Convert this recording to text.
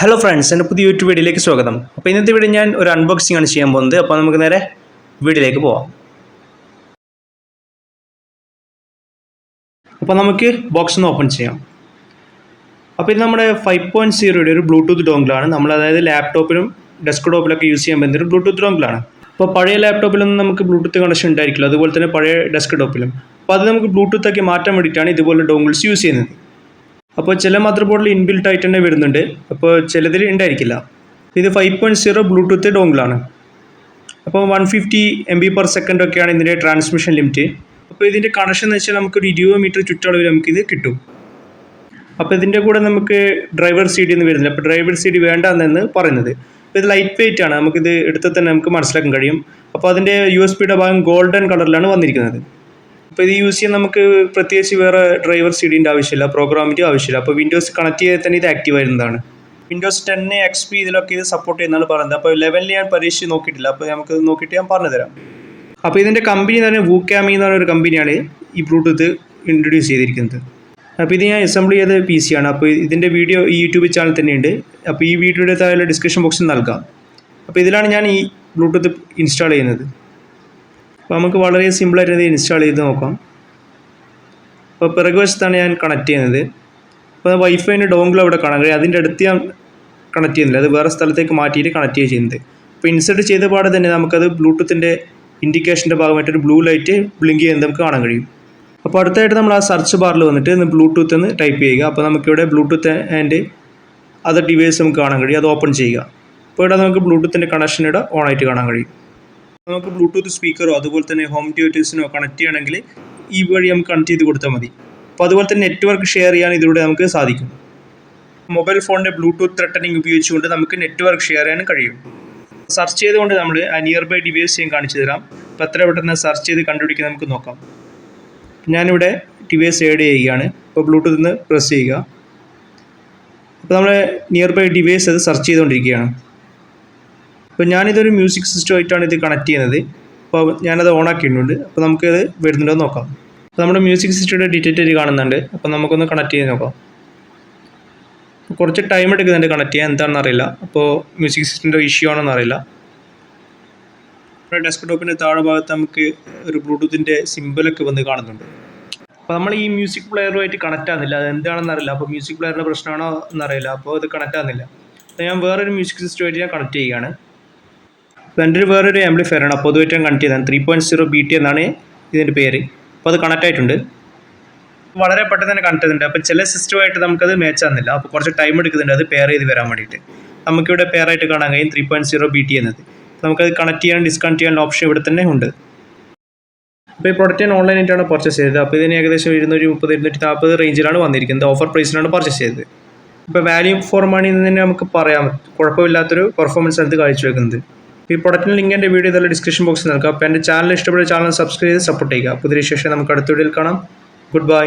Hello friends എന്റെ പുതിയ YouTube വീഡിയോയിലേക്ക് സ്വാഗതം. അപ്പോൾ ഇന്നത്തെ വീഡിയോ ഞാൻ ഒരു അൺബോക്സിംഗ് ആണ് ചെയ്യാൻ പോകുന്നത്. അപ്പോൾ നമുക്ക് നേരെ വീഡിയോയിലേക്ക് പോവാം. അപ്പോൾ നമുക്ക് ബോക്സ് ഒന്ന് ഓപ്പൺ ചെയ്യാം. അപ്പോൾ ഇത് നമ്മുടെ ഫൈവ് പോയിന്റ് സീറോയുടെ ഒരു ബ്ലൂടൂത്ത് ഡോങ്കിളാണ് നമ്മൾ അതായത് ലാപ്ടോപ്പിലും ഡെസ്ക്ടോപ്പിലൊക്കെ യൂസ് ചെയ്യാൻ പറ്റുന്ന ഒരു ബ്ലൂടൂത്ത് ഡോങ്കിളാണ് അപ്പോൾ പഴയ ലാപ്ടോപ്പിലൊന്നും നമുക്ക് ബ്ലൂടൂത്ത് കണക്ഷൻ ഉണ്ടായിരിക്കില്ല. അതുപോലെ തന്നെ പഴയ ഡെസ്ക്ടോപ്പിലും അപ്പോൾ അത് നമുക്ക് ബ്ലൂടൂത്ത് ആക്കി മാറ്റാൻ വേണ്ടിയിട്ടാണ് ഇതുപോലെ ഡോങ്കിൾസ് യൂസ് ചെയ്യുന്നത്. അപ്പോൾ ചില മദർ ബോർഡിൽ ഇൻബിൽട്ട് ആയിട്ട് തന്നെ വരുന്നുണ്ട്. അപ്പോൾ ചിലതിൽ ഉണ്ടായിരിക്കില്ല ഇത് ഫൈവ് പോയിന്റ് സീറോ ബ്ലൂടൂത്ത് ഡോങ്കിളാണ് അപ്പോൾ one fifty M B per second ഒക്കെയാണ് ഇതിന്റെ ട്രാൻസ്മിഷൻ ലിമിറ്റ് അപ്പോൾ ഇതിന്റെ കണക്ഷൻ എന്ന് വെച്ചാൽ നമുക്കൊരു ഇരുപത് മീറ്റർ ചുറ്റളവിൽ നമുക്കിത് കിട്ടും. അപ്പോൾ ഇതിന്റെ കൂടെ നമുക്ക് ഡ്രൈവർ സി ഡി എന്ന് വരുന്നില്ല. അപ്പോൾ ഡ്രൈവർ സി ഡി വേണ്ടെന്നാണ് പറയുന്നത് ഇത് ലൈറ്റ് വെയിറ്റ് ആണ്. നമുക്കിത് എടുത്താൽ തന്നെ നമുക്ക് മനസ്സിലാക്കാൻ കഴിയും. അപ്പോൾ അതിന്റെ യു എസ് പിയുടെ ഭാഗം ഗോൾഡൻ കളറിലാണ് വന്നിരിക്കുന്നത്. അപ്പോൾ ഇത് യൂസ് ചെയ്യാൻ നമുക്ക് പ്രത്യേകിച്ച് വേറെ ഡ്രൈവർ സി ആവശ്യമില്ല പ്രോഗ്രാമിന്റെ ആവശ്യമില്ല. അപ്പോൾ വിൻഡോസ് കണക്ട് ചെയ്താൽ തന്നെ ഇത് ആക്റ്റീവ് ആയിരുന്നതാണ്. വിൻഡോസ് ടെൻ എക്സ് പി ഇതിലൊക്കെ ഇത് സപ്പോർട്ട് ചെയ്യുന്നതാണ് പറയുന്നത് അപ്പോൾ ലെവലിൽ ഞാൻ പരീക്ഷിച്ച് നോക്കിയിട്ടില്ല. അപ്പോൾ നമുക്ക് നോക്കിയിട്ട് ഞാൻ പറഞ്ഞു തരാം. അപ്പോൾ ഇതിന്റെ കമ്പനി തന്നെ വൂക്കാമി എന്ന് പറഞ്ഞൊരു കമ്പനിയാണ് ഈ ബ്ലൂടൂത്ത് ഇൻട്രൊഡ്യൂസ് ചെയ്തിരിക്കുന്നത്. അപ്പോൾ ഇത് ഞാൻ അസംബിൾ ചെയ്ത പി സി ആണ്. അപ്പോൾ ഇതിന്റെ വീഡിയോ ഈ യൂട്യൂബ് ചാനൽ തന്നെയുണ്ട്. അപ്പോൾ ഈ വീഡിയോയുടെ താഴെ ഡിസ്ക്രിപ്ഷൻ ബോക്സിൽ നൽകാം. അപ്പോൾ ഇതിലാണ് ഞാൻ ഈ ബ്ലൂടൂത്ത് ഇൻസ്റ്റാൾ ചെയ്യുന്നത്. അപ്പോൾ നമുക്ക് വളരെ സിമ്പിളായിട്ട് ഇത് ഇൻസ്റ്റാൾ ചെയ്ത് നോക്കാം. അപ്പോൾ പിറകുവശത്താണ് ഞാൻ കണക്ട് ചെയ്യുന്നത്. അപ്പോൾ വൈഫൈന്റെ ഡോങ്കിൾ അവിടെ കാണാൻ കഴിയും അതിന്റെ അടുത്ത് ഞാൻ കണക്ട് ചെയ്യുന്നില്ല. അത് വേറെ സ്ഥലത്തേക്ക് മാറ്റിയിട്ട് കണക്ട് ചെയ്യുന്നത്. അപ്പോൾ ഇൻസേർട്ട് ചെയ്ത പാടെ തന്നെ നമുക്കത് ബ്ലൂടൂത്തിന്റെ ഇൻഡിക്കേഷന്റെ ഭാഗമായിട്ട് ഒരു ബ്ലൂ ലൈറ്റ് ബ്ലിങ്ക് ചെയ്യുന്നത് നമുക്ക് കാണാൻ കഴിയും. അപ്പോൾ അടുത്തായിട്ട് നമ്മൾ ആ സെർച്ച് ബാറിൽ വന്നിട്ട് ഇന്ന് ബ്ലൂടൂത്ത് എന്ന് ടൈപ്പ് ചെയ്യുക. അപ്പോൾ നമുക്കിവിടെ ബ്ലൂടൂത്ത് ആൻഡ് അതർ ഡിവൈസ് നമുക്ക് കാണാൻ കഴിയും. അത് ഓപ്പൺ ചെയ്യുക. അപ്പോൾ ഇവിടെ നമുക്ക് ബ്ലൂടൂത്തിന്റെ കണക്ഷൻ ഇവിടെ ഓൺ ആയിട്ട് കാണാൻ കഴിയും. നമുക്ക് ബ്ലൂടൂത്ത് സ്പീക്കറോ അതുപോലെ തന്നെ ഹോം തിയേറ്റേഴ്സിനോ കണക്ട് ചെയ്യണമെങ്കിൽ ഈ വഴി നമുക്ക് കണക്ട് ചെയ്ത് കൊടുത്താൽ മതി. അപ്പോൾ അതുപോലെ തന്നെ നെറ്റ്വർക്ക് ഷെയർ ചെയ്യാൻ ഇതിലൂടെ നമുക്ക് സാധിക്കും. മൊബൈൽ ഫോണിന്റെ ബ്ലൂടൂത്ത് ത്രെട്ടനിങ് ഉപയോഗിച്ചുകൊണ്ട് നമുക്ക് നെറ്റ്വർക്ക് ഷെയർ ചെയ്യാനും കഴിയും. സെർച്ച് ചെയ്തുകൊണ്ട് നമ്മൾ ആ നിയർ ബൈ ഡിവൈസ് ഞാൻ കാണിച്ചു തരാം. അപ്പോൾ എത്ര പെട്ടെന്ന് സെർച്ച് ചെയ്ത് കണ്ടുപിടിക്കാൻ നമുക്ക് നോക്കാം. ഞാനിവിടെ ഡിവൈസ് ഏഡ് ചെയ്യുകയാണ്. ഇപ്പോൾ ബ്ലൂടൂത്ത് നിന്ന് പ്രസ് ചെയ്യുക. അപ്പോൾ നമ്മൾ നിയർ ബൈ ഡിവൈസ് അത് സെർച്ച് ചെയ്തുകൊണ്ടിരിക്കുകയാണ്. അപ്പോൾ ഞാനിതൊരു മ്യൂസിക് സിസ്റ്റമായിട്ടാണ് ഇത് കണക്ട് ചെയ്യുന്നത്. അപ്പോൾ ഞാനത് ഓൺ ആക്കിയിട്ടുണ്ട്. അപ്പോൾ നമുക്കത് വരുന്നുണ്ടോ നോക്കാം. അപ്പോൾ നമ്മുടെ മ്യൂസിക് സിസ്റ്റയുടെ ഡീറ്റെയിൽ കാണുന്നുണ്ട്. അപ്പോൾ നമുക്കൊന്ന് കണക്ട് ചെയ്ത് നോക്കാം. കുറച്ച് ടൈം എടുക്കുന്നുണ്ട് കണക്ട് ചെയ്യാൻ. എന്താണെന്ന് അറിയില്ല. അപ്പോൾ മ്യൂസിക് സിസ്റ്റത്തിന്റെ ഇഷ്യൂ ആണെന്ന് അറിയില്ല. നമ്മുടെ ഡെസ്ക്ടോപ്പിന്റെ താഴെ ഭാഗത്ത് നമുക്ക് ഒരു ബ്ലൂടൂത്തിന്റെ സിമ്പിളൊക്കെ വന്ന് കാണുന്നുണ്ട്. അപ്പോൾ നമ്മൾ ഈ മ്യൂസിക് പ്ലെയറുമായിട്ട് കണക്റ്റ് ആകുന്നില്ല അത് എന്താണെന്ന് അറിയില്ല. അപ്പോൾ മ്യൂസിക് പ്ലെയറിന്റെ പ്രശ്നമാണോ എന്നറിയില്ല അപ്പോൾ ഇത് കണക്റ്റ് ആകുന്നില്ല അപ്പോൾ ഞാൻ വേറൊരു മ്യൂസിക് സിസ്റ്റമായിട്ട് ഞാൻ കണക്ട് ചെയ്യുകയാണ്. അപ്പോൾ ഒരു വേറൊരു ആംപ്ലിഫയർ ആണ്. അപ്പോൾ അതുമായിട്ട് ഞാൻ കണക്ട് ചെയ്തതാണ്. Three point zero B T എന്നാണ് ഇതിന്റെ പേര്. അപ്പോൾ അത് കണക്ട് ആയിട്ടുണ്ട്. വളരെ പെട്ടെന്ന് തന്നെ കണക്ട് ചെയ്തിട്ടുണ്ട്. അപ്പോൾ ചില സിസ്റ്റമായിട്ട് നമുക്കത് മാച്ച് ആകുന്നില്ല അപ്പോൾ കുറച്ച് ടൈം എടുക്കുന്നുണ്ട്. അത് പെയർ ചെയ്ത് വരാൻ വേണ്ടിയിട്ട്. നമുക്കിവിടെ പെയർ ആയിട്ട് കാണാൻ കഴിയും three point zero B T എന്നത്. നമുക്കത് കണക്ട് ചെയ്യാൻ ഡിസ്കണക്ട് ചെയ്യാനുള്ള ഓപ്ഷൻ ഇവിടെ തന്നെ ഉണ്ട്. അപ്പോൾ ഈ പ്രൊഡക്റ്റ് ഞാൻ ഓൺലൈനായിട്ടാണ് പർച്ചേസ് ചെയ്തത്. അപ്പോൾ ഇതിന് ഏകദേശം ഇരുന്നൂറ്റി മുപ്പത് ഇരുന്നൂറ്റി നാൽപ്പത് റേഞ്ചിലാണ് വന്നിരിക്കുന്നത്. ഓഫർ പ്രൈസിലാണ് പർച്ചേസ് ചെയ്തത്. ഇപ്പോൾ വാല്യൂ ഫോർ മണി എന്ന് തന്നെ നമുക്ക് പറയാം. കുഴപ്പമില്ലാത്തൊരു പെർഫോമൻസ് അത് കാഴ്ചവെക്കുന്നത്. ഈ പ്രൊഡക്റ്റിന് ലിങ്ക് എന്റെ വീഡിയോ ഇതെല്ലാം ഡിസ്ക്രിപ്ഷൻ ബോക്സിൽ നൽകാം. അപ്പോൾ എന്റെ ചാനൽ ഇഷ്ടപ്പെട്ട ചാനൽ സബ്സ്ക്രൈബ് ചെയ്ത് സപ്പോർട്ട് ചെയ്യുക. പുതിയ ശേഷം നമുക്ക് അടുത്ത വീഡിയോയിൽ കാണാം. Good bye